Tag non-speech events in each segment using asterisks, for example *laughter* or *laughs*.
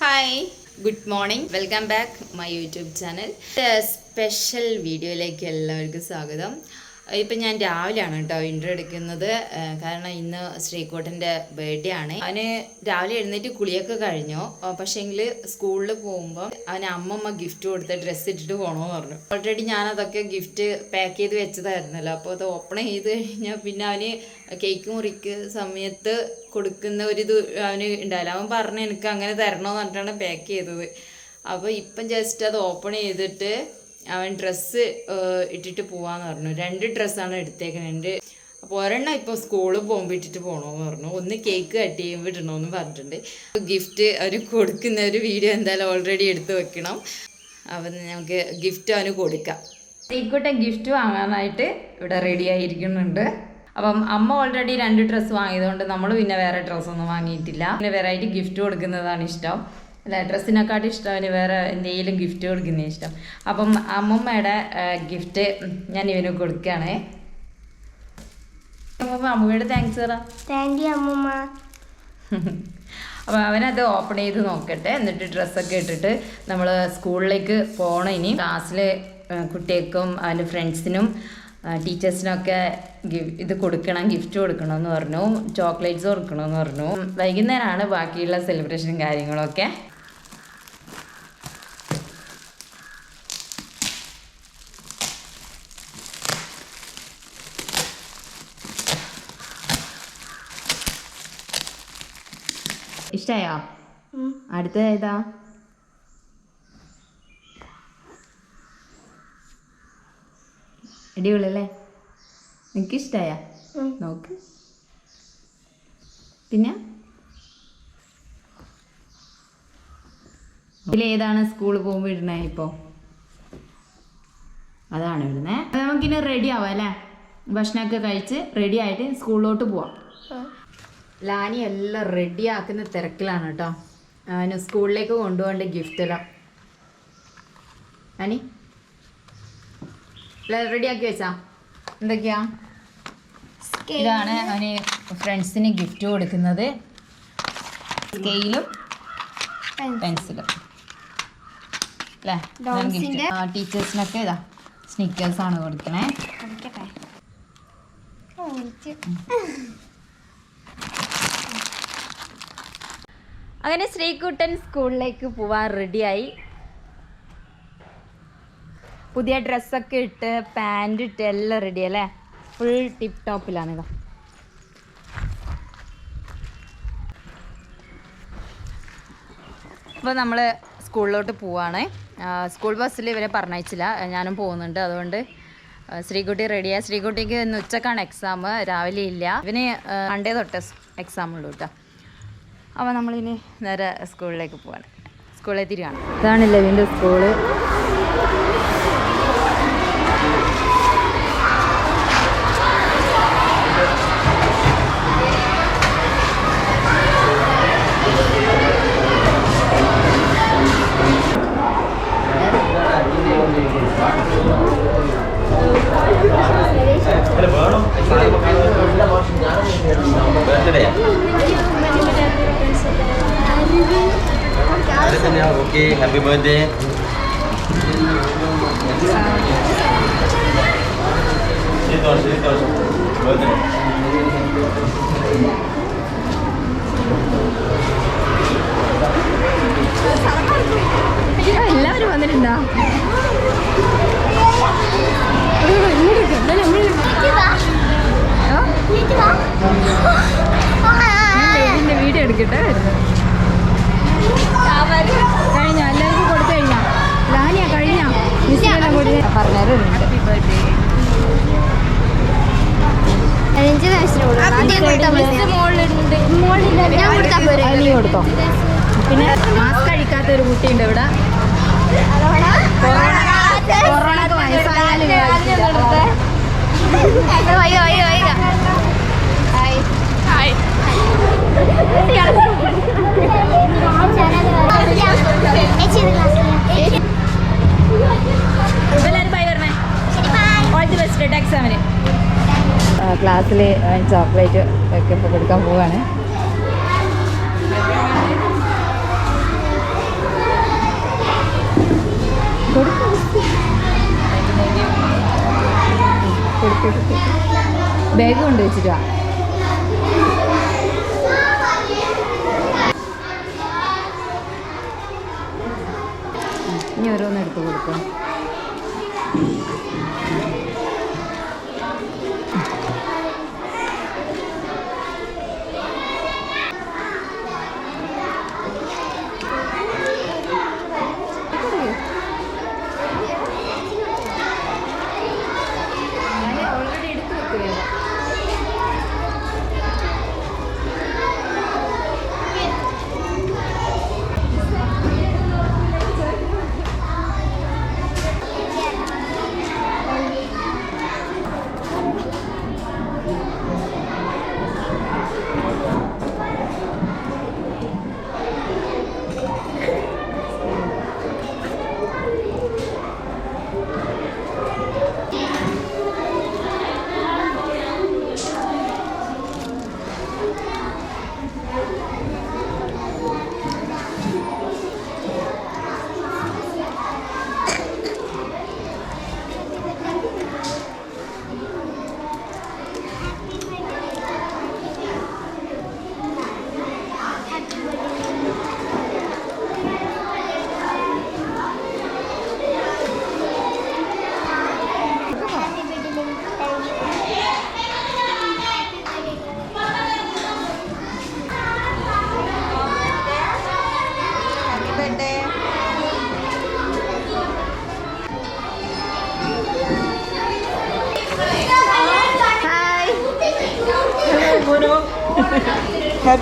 Hi good morning welcome back my YouTube channel special വീഡിയോയിലേക്ക് എല്ലാവർക്കും സ്വാഗതം. ഇപ്പം ഞാൻ രാവിലെയാണ് കേട്ടോ ഇന്റർ എടുക്കുന്നത്. കാരണം ഇന്ന് ശ്രീകോട്ടന്റെ ബർത്ത്ഡേ ആണ്. അവന് രാവിലെ എഴുന്നേറ്റ് കുളിയൊക്കെ കഴിഞ്ഞു. പക്ഷേങ്കിൽ സ്കൂളിൽ പോകുമ്പോൾ അവന് അമ്മമ്മ ഗിഫ്റ്റ് കൊടുത്ത് ഡ്രസ്സ് ഇട്ടിട്ട് പോകണമെന്ന് പറഞ്ഞു. ഓൾറെഡി ഞാൻ അതൊക്കെ ഗിഫ്റ്റ് പാക്ക് ചെയ്ത് വെച്ചതായിരുന്നല്ലോ. അപ്പോൾ അത് ഓപ്പൺ ചെയ്ത് കഴിഞ്ഞാൽ പിന്നെ അവന് കേക്ക് മുറിക്ക് സമയത്ത് കൊടുക്കുന്ന ഒരു ഇത് അവന് ഉണ്ടായില്ല അവൻ പറഞ്ഞു എനിക്ക് അങ്ങനെ തരണമെന്ന് പറഞ്ഞിട്ടാണ് പാക്ക് ചെയ്തത്. അപ്പോൾ ഇപ്പം ജസ്റ്റ് അത് ഓപ്പൺ ചെയ്തിട്ട് അവൻ ഡ്രസ്സ് ഇട്ടിട്ട് പോവാന്ന് പറഞ്ഞു. രണ്ട് ഡ്രസ്സാണ് എടുത്തേക്കുന്നത് അപ്പോൾ ഒരെണ്ണം ഇപ്പോൾ സ്കൂളിൽ പോകുമ്പോൾ ഇട്ടിട്ട് പോകണമെന്ന് പറഞ്ഞു. ഒന്ന് കേക്ക് കട്ട് ചെയ്യുമ്പോൾ ഇടണമെന്ന് പറഞ്ഞിട്ടുണ്ട്. ഗിഫ്റ്റ് അവന് കൊടുക്കുന്ന ഒരു വീഡിയോ എന്തായാലും ഓൾറെഡി എടുത്ത് വെക്കണം. അവൻ നമുക്ക് ഗിഫ്റ്റ് അവന് കൊടുക്കാം. ഇക്കോട്ടെ ഗിഫ്റ്റ് വാങ്ങാനായിട്ട് ഇവിടെ റെഡി ആയിരിക്കുന്നുണ്ട്. അപ്പം അമ്മ ഓൾറെഡി രണ്ട് ഡ്രസ്സ് വാങ്ങിയതുകൊണ്ട് നമ്മൾ പിന്നെ വേറെ ഡ്രസ്സൊന്നും വാങ്ങിയിട്ടില്ല. പിന്നെ വെറൈറ്റി ഗിഫ്റ്റ് കൊടുക്കുന്നതാണ് ഇഷ്ടം. അല്ല ഡ്രസ്സിനെക്കാട്ടും ഇഷ്ടം അവന് വേറെ എന്തെങ്കിലും ഗിഫ്റ്റ് കൊടുക്കുന്ന ഇഷ്ടം. അപ്പം അമ്മമ്മയുടെ ഗിഫ്റ്റ് ഞാൻ ഇവന് കൊടുക്കുകയാണേ. അമ്മമ്മ അമ്മയുടെ താങ്ക്സ് പറ. താങ്ക് യു അമ്മമ്മ. അപ്പോൾ അവനത് ഓപ്പൺ ചെയ്ത് നോക്കട്ടെ. എന്നിട്ട് ഡ്രസ്സൊക്കെ ഇട്ടിട്ട് നമ്മൾ സ്കൂളിലേക്ക് പോകണം ഇനി. ക്ലാസ്സിൽ കുട്ടികൾക്കും അവന്റെ ഫ്രണ്ട്സിനും ടീച്ചേഴ്സിനൊക്കെ ഇത് കൊടുക്കണം ഗിഫ്റ്റ് കൊടുക്കണം എന്ന് പറഞ്ഞു. ചോക്ലേറ്റ്സ് കൊടുക്കണമെന്ന് പറഞ്ഞു. വൈകുന്നേരമാണ് ബാക്കിയുള്ള സെലിബ്രേഷനും കാര്യങ്ങളൊക്കെ. ഇഷ്ടമായോ അടുത്തത് അടുത്ത ഏതാ? അടിപൊളിയല്ലേ? നിനക്ക് ഇഷ്ടായ? നോക്ക്. പിന്നെ? ഇതിലേതാണ് സ്കൂളിൽ പോകുമ്പോൾ ഇടണേ ഇപ്പോൾ അതാണ് ഇടുന്നേ. അത് നമുക്കിനി റെഡി ആവാം അല്ലേ? ഭക്ഷണമൊക്കെ കഴിച്ച് റെഡി ആയിട്ട് സ്കൂളിലോട്ട് പോവാം. ലാനി എല്ലാം റെഡി ആക്കുന്ന തിരക്കിലാണ് കേട്ടോ അവന് സ്കൂളിലേക്ക് കൊണ്ടുപോകേണ്ട ഗിഫ്റ്റ് ഇടാം. ലാനി? റെഡി ആക്കി വെച്ചാ? എന്തൊക്കെയാ? ഇതാണ് അവന് ഫ്രണ്ട്സിന് ഗിഫ്റ്റ് കൊടുക്കുന്നത്. സ്കെയിലും. പെൻസിലും. അല്ലേ ടീച്ചേഴ്സിനൊക്കെ ഇതാ സ്നിക്കേഴ്സാണ് കൊടുക്കണേ കളിക്കട്ടെ ഓ, വിളിച്ചു. അങ്ങനെ ശ്രീകുട്ടൻ സ്കൂളിലേക്ക് പോവാൻ റെഡിയായി. പുതിയ ഡ്രസ്സൊക്കെ ഇട്ട് പാന്റ് ഇട്ട് എല്ലാം റെഡി അല്ലേ? ഫുൾ ടിപ് ടോപ്പിലാണ് ഇതാ. അപ്പോൾ നമ്മൾ സ്കൂളിലോട്ട് പോവാണ്. സ്കൂൾ ബസ്സിൽ ഇവരെ പറഞ്ഞയച്ചില്ല. ഞാനും പോകുന്നുണ്ട്. അതുകൊണ്ട് ശ്രീകുട്ടി റെഡിയാ ശ്രീകുട്ടിക്ക് ഇന്ന് ഉച്ചക്കാണ് എക്സാം രാവിലെ ഇല്ല. ഇവന് മണ്ടേ തൊട്ട് എക്സാം ഉള്ളൂ കേട്ടോ അപ്പോൾ നമ്മളിനി നേരെ സ്കൂളിലേക്ക് പോവാണ്. സ്കൂളിൽ തിരികാണ് ഇതാണ് ലവിന്റെ സ്കൂൾ? ഓക്കെ ഹാപ്പി ബർത്ത്ഡേ എല്ലാവരും വന്നിട്ടുണ്ടോ? വീഡിയോ എടുക്കട്ടെ കഴിഞ്ഞോ എല്ലാവർക്കും കൊടുത്തു കഴിഞ്ഞോ ലാനിയാ കഴിഞ്ഞോ മിസ്സിനെല്ലാം കൊടുത്ത് പറഞ്ഞാലും ഹാപ്പി ബർത്ത്ഡേ പതിനഞ്ച് വയസ്സിന് ഞാൻ കൊടുത്താ പോരെ അത് നീ കൊടുത്തോ പിന്നെ മാസ്ക് കഴിക്കാത്ത ഒരു കുട്ടിയുണ്ട് ഇവിടെ കൊറോണക്ക് വയസ്സായാലും ഹായ് ക്ലാസ്സിൽ ചോക്ലേറ്റ് ഒക്കെ ഇപ്പോൾ കൊടുക്കാൻ പോവുകയാണ് ബാഗ് കൊണ്ട് വെച്ചിട്ടാ. ഇനി ഓരോന്ന് എടുത്ത് കൊടുക്കാം.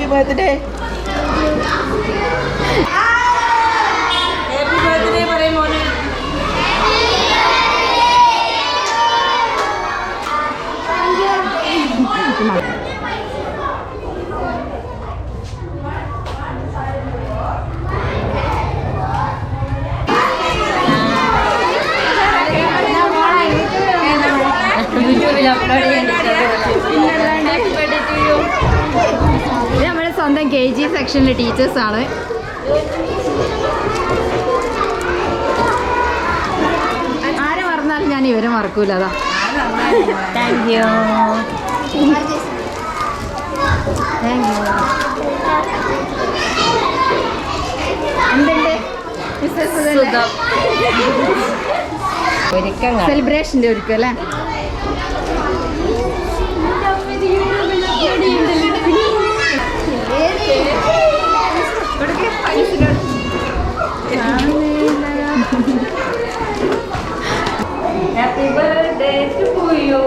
Happy birthday. സ്വന്തം കെ ജി സെക്ഷനിലെ ടീച്ചേഴ്സാണ്. ആരെ മറന്നാലും ഞാൻ ഇവരെ മറക്കൂല അതാ. താങ്ക് യു താങ്ക് യു എന്തുണ്ട്? സെലിബ്രേഷന്റെ ഒരുക്കം അല്ലേ? Birthday to you.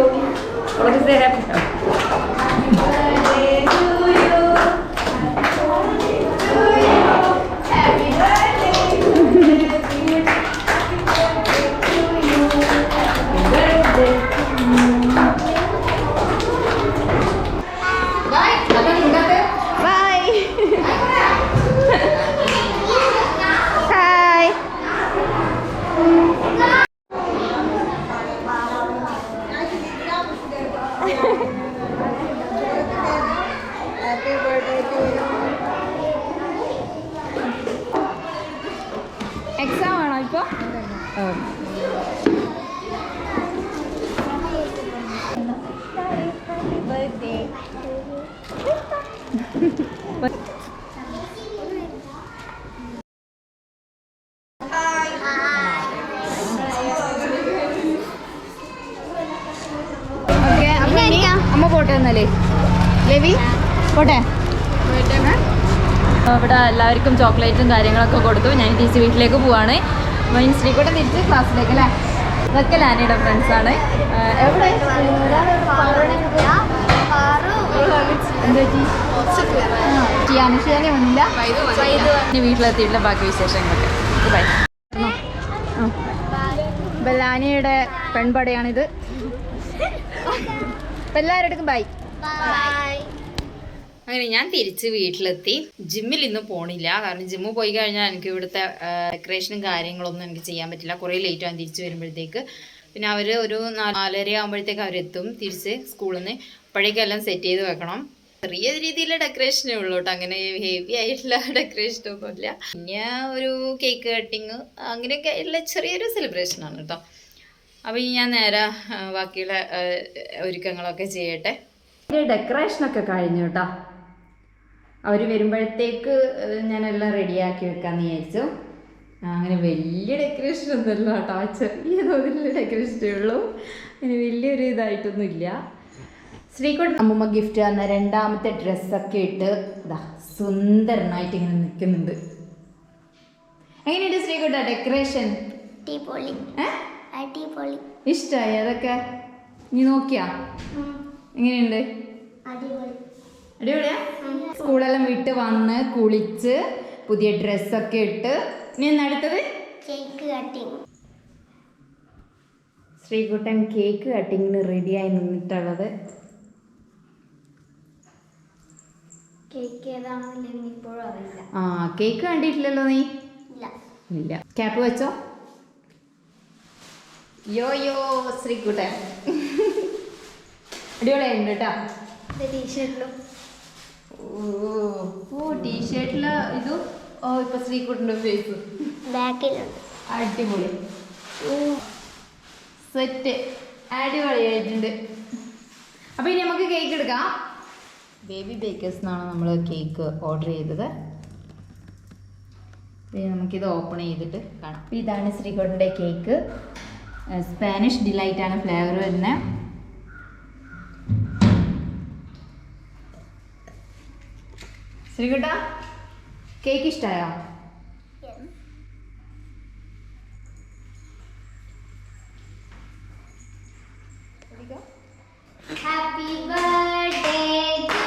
What is the happy ലവി പോട്ടെ. ഇവിടെ എല്ലാവർക്കും ചോക്ലേറ്റും കാര്യങ്ങളൊക്കെ കൊടുത്തു. ഞാൻ തിരിച്ച് വീട്ടിലേക്ക് പോവാണ്. മൈൻസ്ലി കൂടെ തിരിച്ച് ക്ലാസ്സിലേക്ക് അല്ലേ? ഇതൊക്കെ ലാനിയുടെ ഫ്രണ്ട്സാണ് എവിടെ? ഇനി വീട്ടിലെത്തിയിട്ടുള്ള ബാക്കി വിശേഷങ്ങളൊക്കെ. ബൈ ഇപ്പം ലാനിയുടെ പെൺപടയാണിത്. എല്ലാവരുടെ ബൈ അങ്ങനെ ഞാൻ തിരിച്ച് വീട്ടിലെത്തി. ജിമ്മിൽ ഇന്ന് പോണില്ല. കാരണം ജിമ്മിൽ പോയി കഴിഞ്ഞാൽ എനിക്ക് ഇവിടുത്തെ ഡെക്കറേഷനും കാര്യങ്ങളൊന്നും എനിക്ക് ചെയ്യാൻ പറ്റില്ല. കുറേ ലേറ്റ് ആണ് തിരിച്ച് വരുമ്പോഴത്തേക്ക്. പിന്നെ അവർ ഒരു നാലര ആകുമ്പോഴത്തേക്ക് അവരെത്തും. തിരിച്ച് സ്കൂളിൽ നിന്ന് അപ്പോഴേക്കെല്ലാം സെറ്റ് ചെയ്ത് വെക്കണം. ചെറിയ രീതിയിലുള്ള ഡെക്കറേഷനേ ഉള്ളൂ കേട്ടോ. അങ്ങനെ ഹെവി ആയിട്ടുള്ള *laughs* ഡെക്കറേഷനൊന്നും ഇല്ല പിന്നെ ഒരു കേക്ക് കട്ടിങ് അങ്ങനെയൊക്കെ ഉള്ള ചെറിയൊരു സെലിബ്രേഷനാണ് കേട്ടോ. അപ്പോൾ ഇനി ഞാൻ നേരെ ബാക്കിയുള്ള ഒരുക്കങ്ങളൊക്കെ ചെയ്യട്ടെ. ഡെക്കറേഷനൊക്കെ കഴിഞ്ഞു കേട്ടോ അവർ വരുമ്പോഴത്തേക്ക് ഞാനെല്ലാം റെഡിയാക്കി വെക്കാമെന്ന് വിചാരിച്ചു. അങ്ങനെ വലിയ ഡെക്കറേഷൻ ഒന്നുമല്ല കേട്ടോ ചെറിയ തോതിലുള്ള ഡെക്കറേഷനേ ഉള്ളൂ. അങ്ങനെ വലിയൊരു ഇതായിട്ടൊന്നും ഇല്ല ശ്രീകോട്ട് അമ്മമ്മ ഗിഫ്റ്റ് തന്ന രണ്ടാമത്തെ ഡ്രസ്സൊക്കെ ഇട്ട് ഇതാ സുന്ദരനായിട്ട് ഇങ്ങനെ നിൽക്കുന്നുണ്ട്. എങ്ങനെയുണ്ട് ശ്രീകോട്ട ഡെക്കറേഷൻ ഇഷ്ടമായി അതൊക്കെ? നീ നോക്കിയാ? എങ്ങനെയുണ്ട്? അടിപൊളി. അടിപൊളിയാ? സ്കൂളെല്ലാം വിട്ട് വന്ന് കുളിച്ച് പുതിയ ഡ്രസ്സൊക്കെ ഇട്ട്. ഇനി അടുത്തത് കേക്ക് കട്ടിങ്. ശ്രീകുട്ടൻ കേക്ക് കട്ടിങ്ങിന് റെഡിയായി നിന്നിട്ടുള്ളത്. ആ കേക്ക് കണ്ടിട്ടില്ലല്ലോ നീ? ഇല്ല. ക്യാപ്പ് വെച്ചോ? യോ യോ ശ്രീകുട്ടൻ. അടിപൊളിയായിട്ടുണ്ട് കേട്ടോ ടീഷർട്ടിലും. ഓ ടീഷർട്ടിൽ ഇതും. ഓ ഇപ്പൊ ശ്രീകുട്ടന്റെ ഫേസ് ബാക്കിലുണ്ട്. അടിപൊളി. സെറ്റ്. അടിപൊളിയായിട്ടുണ്ട്. അപ്പൊ ഇനി നമുക്ക് കേക്ക് എടുക്കാം. ബേബി ബേക്കേഴ്സ് എന്നാണ് നമ്മൾ കേക്ക് ഓർഡർ ചെയ്തത്. നമുക്കിത് ഓപ്പൺ ചെയ്തിട്ട് കാണാം. ഇതാണ് ശ്രീകോട്ടിന്റെ കേക്ക് സ്പാനിഷ് ഡിലൈറ്റ് ആണ് ഫ്ലേവർ വരുന്നത്. ശ്രീകുട്ട കേക്ക് ഇഷ്ടമായോ Happy birthday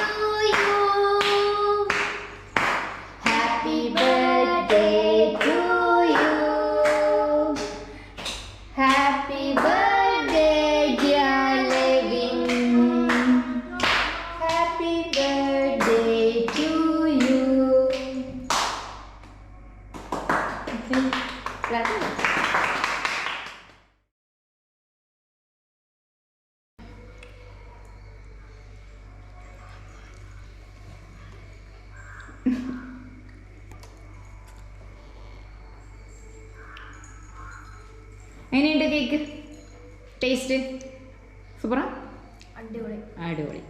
കേക്ക് ടേസ്റ്റ് സൂപ്പറാ? അടിപൊളി. അടിപൊളി.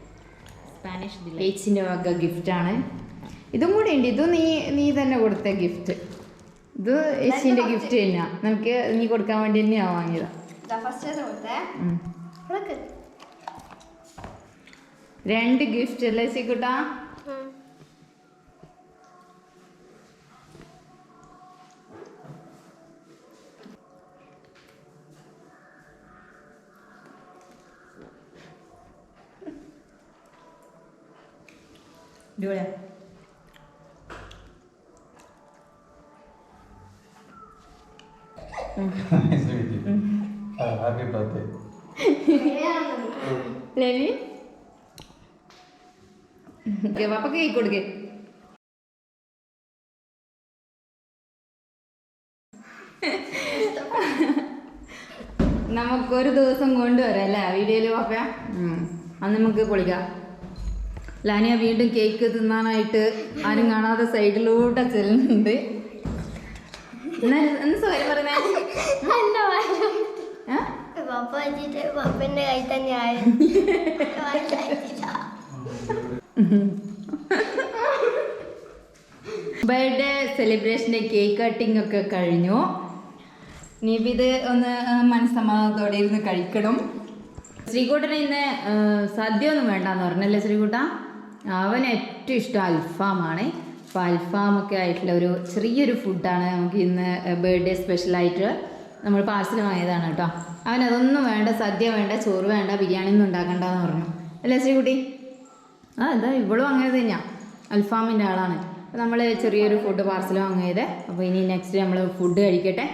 സ്പാനിഷ് ലേച്ചിന്റെ വക ആണ്. ഇതും കൂടെ ഉണ്ട്. ഇതും നീ നീ തന്നെ കൊടുത്ത ഗിഫ്റ്റ് ഇത് ഏച്ചിന്റെ ഗിഫ്റ്റ് തന്നെ നമുക്ക് നീ കൊടുക്കാൻ വേണ്ടി തന്നെയാണ് വാങ്ങിയത്. രണ്ട് ഗിഫ്റ്റ് അല്ലേ സിക്കുട്ടാ? ലവി പപ്പക്ക് കേക്ക് കൊടുക്കേ. നമുക്കൊരു ദിവസം കൊണ്ടുവരാം അല്ലേ? വീഡിയോയിൽ പപ്പ അന്ന് നമുക്ക് പൊളിക്കാം. ലാനിയ വീണ്ടും കേക്ക് തിന്നാനായിട്ട് ആരും കാണാതെ സൈഡിലൂടെ ചെല്ലുന്നുണ്ട്. ബർത്ത്ഡേ സെലിബ്രേഷന്റെ കേക്ക് കട്ടിംഗ് ഒക്കെ കഴിഞ്ഞു. നീപിത് ഒന്ന് മനസ്സമ്മതത്തോടെ മനസ്സമാധാനത്തോടെ ഇരുന്ന് കഴിക്കണം. ശ്രീകൂട്ടന് ഇന്ന് സദ്യ ഒന്നും വേണ്ടെന്ന് പറഞ്ഞല്ലേ ശ്രീകൂട്ട? അവന് ഏറ്റവും ഇഷ്ടം അൽഫാമാണ്. അപ്പോൾ അൽഫാമൊക്കെ ആയിട്ടുള്ള ഒരു ചെറിയൊരു ഫുഡാണ് നമുക്ക് ഇന്ന് ബർത്ത്ഡേ സ്പെഷ്യലായിട്ട് നമ്മൾ പാർസൽ വാങ്ങിയതാണ് കേട്ടോ. അവനതൊന്നും അതൊന്നും വേണ്ട സദ്യ വേണ്ട ചോറ് വേണ്ട ബിരിയാണി ഒന്നും ഉണ്ടാക്കണ്ടെന്ന് പറഞ്ഞു. അല്ലേ ശ്രീകുട്ടി? ആ ഇതാ ഇവളും അങ്ങനെ തന്നെയാണ് അൽഫാമിന്റെ ആളാണ്. അപ്പോൾ നമ്മൾ ചെറിയൊരു ഫുഡ് പാർസൽ വാങ്ങിയത്. അപ്പോൾ ഇനി നെക്സ്റ്റ് നമ്മൾ ഫുഡ് കഴിക്കട്ടെ.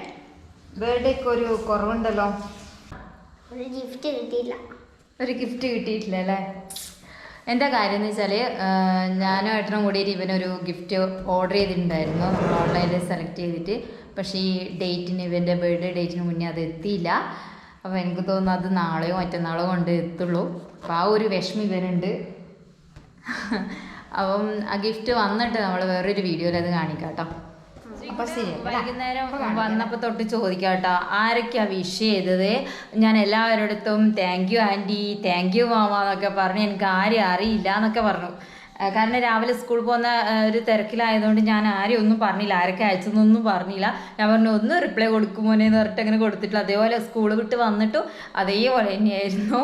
ബർത്ത്ഡേക്ക് ഒരു കുറവുണ്ടല്ലോ. ഒരു ഗിഫ്റ്റ് കിട്ടിയില്ല ഒരു ഗിഫ്റ്റ് കിട്ടിയിട്ടില്ല അല്ലേ? എന്താ കാര്യം എന്ന് വെച്ചാൽ ഞാനും ഏട്ടനും കൂടിയിട്ട് ഇവനൊരു ഗിഫ്റ്റ് ഓർഡർ ചെയ്തിട്ടുണ്ടായിരുന്നു. ഓൺലൈനിൽ സെലക്ട് ചെയ്തിട്ട്. പക്ഷേ ഈ ഡേറ്റിന് ഇവന്റെ ബർത്ത്ഡേ ഡേറ്റിന് മുന്നേ അത് എത്തിയില്ല. അപ്പോൾ എനിക്ക് തോന്നുന്നു അത് നാളെയോ മറ്റന്നാളോ കൊണ്ട് എത്തുള്ളൂ. അപ്പോൾ ആ ഒരു വിഷമം ഇവനുണ്ട്. *laughs* അപ്പം ആ ഗിഫ്റ്റ് വന്നിട്ട് നമ്മൾ വേറൊരു വീഡിയോയിൽ അത് കാണിക്കാം കേട്ടോ. വൈകുന്നേരം വന്നപ്പോൾ തൊട്ട് ചോദിക്കാം കേട്ടോ ആരൊക്കെയാ വിഷ് ചെയ്തത്? ഞാൻ എല്ലാവരോടത്തും thank you aunty thank you mama എന്നൊക്കെ പറഞ്ഞു എനിക്ക് ആരും അറിയില്ല എന്നൊക്കെ പറഞ്ഞു. കാരണം രാവിലെ സ്കൂളിൽ പോകുന്ന ഒരു തിരക്കിലായതുകൊണ്ട് ഞാൻ ആരെയും ഒന്നും പറഞ്ഞില്ല ആരൊക്കെ അയച്ചെന്നൊന്നും പറഞ്ഞില്ല. ഞാൻ പറഞ്ഞു ഒന്ന് റിപ്ലൈ കൊടുക്കുമോനെ എന്ന് പറഞ്ഞിട്ട് അങ്ങനെ കൊടുത്തിട്ടില്ല അതേപോലെ സ്കൂൾ വിട്ട് വന്നിട്ടും അതേപോലെ തന്നെയായിരുന്നു.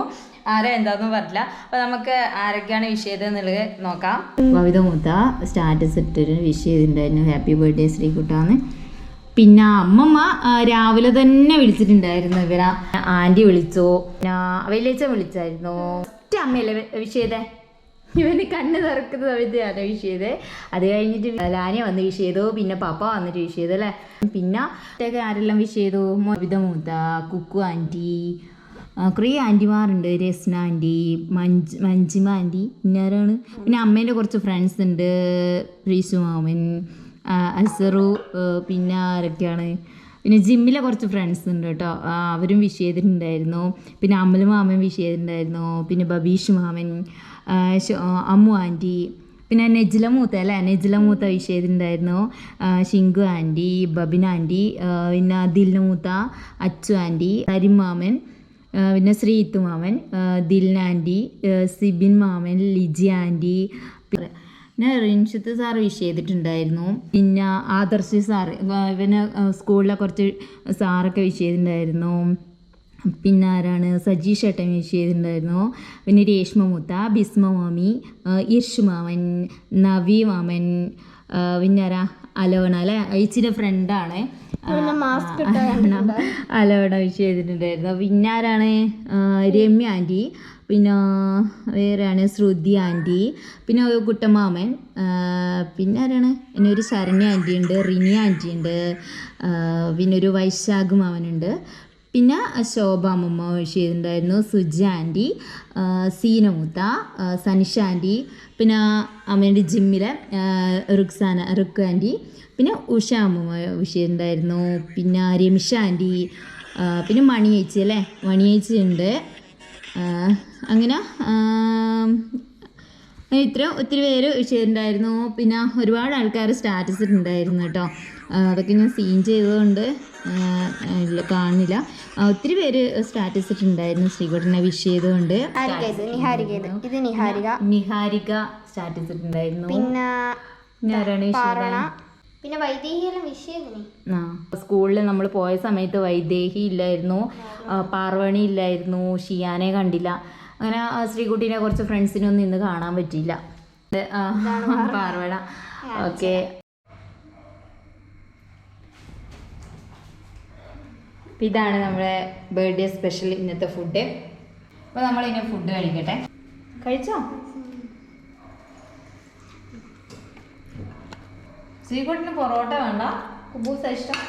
ആരാ എന്താന്നും പറഞ്ഞില്ല. അപ്പൊ നമുക്ക് ആരൊക്കെയാണ് വിഷ് ചെയ്തതെന്നുള്ളത് നോക്കാം. കവിത മുത്ത സ്റ്റാറ്റസ് ഇട്ടൊരു വിഷ് ചെയ്തിട്ടുണ്ടായിരുന്നു. ഹാപ്പി ബർത്ത്ഡേ ശ്രീകുട്ടാന്ന്. പിന്നെ അമ്മമ്മ രാവിലെ തന്നെ വിളിച്ചിട്ടുണ്ടായിരുന്നു ഇവരാ. ആന്റി വിളിച്ചോ? പിന്നെ വലിയച്ഛൻ വിളിച്ചായിരുന്നു. ഒറ്റ അമ്മയല്ലേ വിഷ് ചെയ്തേ? ഇവന് കണ്ണ് തുറക്കുന്ന സമയത്താണ് വിഷ് ചെയ്തത് അത് കഴിഞ്ഞിട്ട് ലാനി വന്ന് വിഷ് ചെയ്തു. പിന്നെ പപ്പ വന്നിട്ട് വിഷ് ചെയ്തു അല്ലേ? പിന്നെ ആരെല്ലാം വിഷ് ചെയ്തു? കവിത മൂത്ത കുക്കു ആന്റി ആ, കുറേ ആന്റിമാരുണ്ട്. രസ്ന ആന്റി മഞ്ജ് മഞ്ജിമ ആന്റി. പിന്നെ ആരാണ് പിന്നെ അമ്മേന്റെ കുറച്ച് ഫ്രണ്ട്സ് ഉണ്ട്. റീസു മാമൻ അസറു പിന്നെ ആരൊക്കെയാണ്? പിന്നെ ജിമ്മിലെ കുറച്ച് ഫ്രണ്ട്സ് ഉണ്ട് കേട്ടോ. അവരും വിഷ് ചെയ്തിട്ടുണ്ടായിരുന്നു. പിന്നെ അമ്മലും മാമൻ വിഷ് ചെയ്തിട്ടുണ്ടായിരുന്നു. പിന്നെ ബബീഷ് മാമൻ അമ്മു ആന്റി. പിന്നെ നെജില മൂത്ത അല്ലേ? നെജില മൂത്ത വിഷ് ചെയ്തിട്ടുണ്ടായിരുന്നു. ഷിങ്കു ആന്റി ബബിൻ ആന്റി പിന്നെ ദിൽന മൂത്ത അച്ചു ആന്റി ഹരിം മാമൻ. ആ, പിന്നെ ശ്രീത്തു മാമൻ ദിൽന സിബിൻ മാമൻ ലിജി ആന്റി പിന്നെ റിൻഷിത്ത് സാർ വിഷ് ചെയ്തിട്ടുണ്ടായിരുന്നു. പിന്നെ ആദർശ് സാറ് പിന്നെ സ്കൂളിലെ കുറച്ച് സാറൊക്കെ വിഷ് ചെയ്തിട്ടുണ്ടായിരുന്നു. പിന്നെ ആരാണ്? സജീഷ് ഏട്ടൻ വിഷ് ചെയ്തിട്ടുണ്ടായിരുന്നു. പിന്നെ രേഷ്മ മുത്ത ബിസ്മ മാമി ഇർഷ് മാമൻ നവി മാമൻ പിന്നെ ആരാ? അലോണ അല്ലേ? ഐച്ചിന്റെ ഫ്രണ്ടാണ് അലോണ വിഷ് ചെയ്തിട്ടുണ്ടായിരുന്നു. പിന്നെ ആരാണ് രമ്യ ആന്റി. പിന്നെ വേറെയാണ്? ശ്രുതി ആന്റി. പിന്നെ ഒരു കുട്ടമാമൻ. പിന്നെ ആരാണ്? പിന്നെ ഒരു ശരണ്യ ആന്റി ഉണ്ട് റിനി ആന്റി ഉണ്ട്. പിന്നെ ഒരു വൈശാഖ് മാമനുണ്ട് പിന്നെ ശോഭ അമ്മമ്മ വിഷ് ചെയ്തിട്ടുണ്ടായിരുന്നു. സുജ ആന്റി സീനമുത്ത സനിഷ ആന്റി. പിന്നെ അമ്മേന്റെ ജിമ്മിലെ റുക്സാന റുക്ക് ആന്റി. പിന്നെ ഉഷ അമ്മ ഉഷ ഉണ്ടായിരുന്നു പിന്നെ രമിഷ ആന്റി പിന്നെ മണി ചേച്ചി അല്ലേ? മണി ചേച്ചി ഉണ്ട് അങ്ങനെ ഇത്ര ഒത്തിരി പേര് ചെയ്തിട്ടുണ്ടായിരുന്നു പിന്നെ ഒരുപാട് ആൾക്കാർ സ്റ്റാറ്റസ് ഉണ്ടായിരുന്നു കേട്ടോ. അതൊക്കെ ഞാൻ സീൻ ചെയ്തതുകൊണ്ട് കാണുന്നില്ല. ഒത്തിരി പേര് സ്റ്റാറ്റസ് ഇട്ടിട്ടുണ്ടായിരുന്നു ശ്രീകുട്ടനെ വിഷ് ചെയ്തുകൊണ്ട് നിഹാരിക സ്റ്റാറ്റസ് ഇട്ടിട്ടുണ്ടായിരുന്നു പിന്നെ പിന്നെ വൈദേഹിയെല്ലാം ആ. സ്കൂളിൽ നമ്മൾ പോയ സമയത്ത് വൈദേഹി ഇല്ലായിരുന്നു. പാർവണി ഇല്ലായിരുന്നു. ഷിയാനെ കണ്ടില്ല. അങ്ങനെ ശ്രീകുട്ടീനെ കുറച്ച് ഫ്രണ്ട്സിനൊന്നും ഇന്ന് കാണാൻ പറ്റിയില്ല. പാർവണ. ഓക്കെ. ഇതാണ് നമ്മുടെ ബർത്ത്ഡേ സ്പെഷ്യൽ ഇന്നത്തെ ഫുഡ് അപ്പോൾ നമ്മൾ ഇനി ഫുഡ് കഴിക്കട്ടെ. കഴിച്ചോ? ശ്രീകുട്ടിന് പൊറോട്ട വേണ്ട. കുബൂസ ഇഷ്ടം.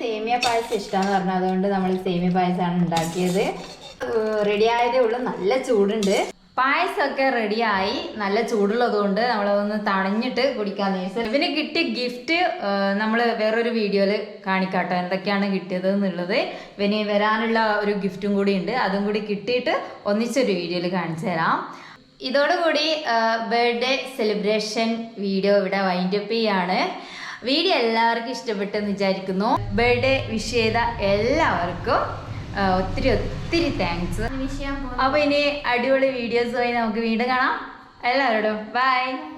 സേമിയ പായസം ഇഷ്ടമെന്ന് പറഞ്ഞു അതുകൊണ്ട് നമ്മൾ സേമിയ പായസമാണ് ഉണ്ടാക്കിയത്. റെഡി ആയതേ ഉള്ളൂ. നല്ല ചൂടുണ്ട്. പായസമൊക്കെ റെഡിയായി. നല്ല ചൂടുള്ളതുകൊണ്ട് നമ്മളതൊന്ന് തണഞ്ഞിട്ട് കുടിക്കാൻ നേഴ്സ് ഇവന് കിട്ടിയ ഗിഫ്റ്റ് നമ്മൾ വേറൊരു വീഡിയോയിൽ കാണിക്കാട്ടോ. എന്തൊക്കെയാണ് കിട്ടിയത് എന്നുള്ളത് ഇവന് വരാനുള്ള ഒരു ഗിഫ്റ്റും കൂടി ഉണ്ട്. അതും കൂടി കിട്ടിയിട്ട് ഒന്നിച്ചൊരു വീഡിയോയിൽ കാണിച്ചു തരാം. ഇതോടുകൂടി ബർത്ത്ഡേ സെലിബ്രേഷൻ വീഡിയോ ഇവിടെ വൈൻഡപ്പ് ചെയ്യാണ്. വീഡിയോ എല്ലാവർക്കും ഇഷ്ടപ്പെട്ടെന്ന് വിചാരിക്കുന്നു. ബർത്ത്ഡേ വിഷ് ചെയ്ത എല്ലാവർക്കും ഒത്തിരി ഒത്തിരി താങ്ക്സ് അപ്പൊ അപ്പോൾ ഇനി അടിപൊളി വീഡിയോസുമായി നമുക്ക് വീണ്ടും കാണാം. എല്ലാവരോടും ബൈ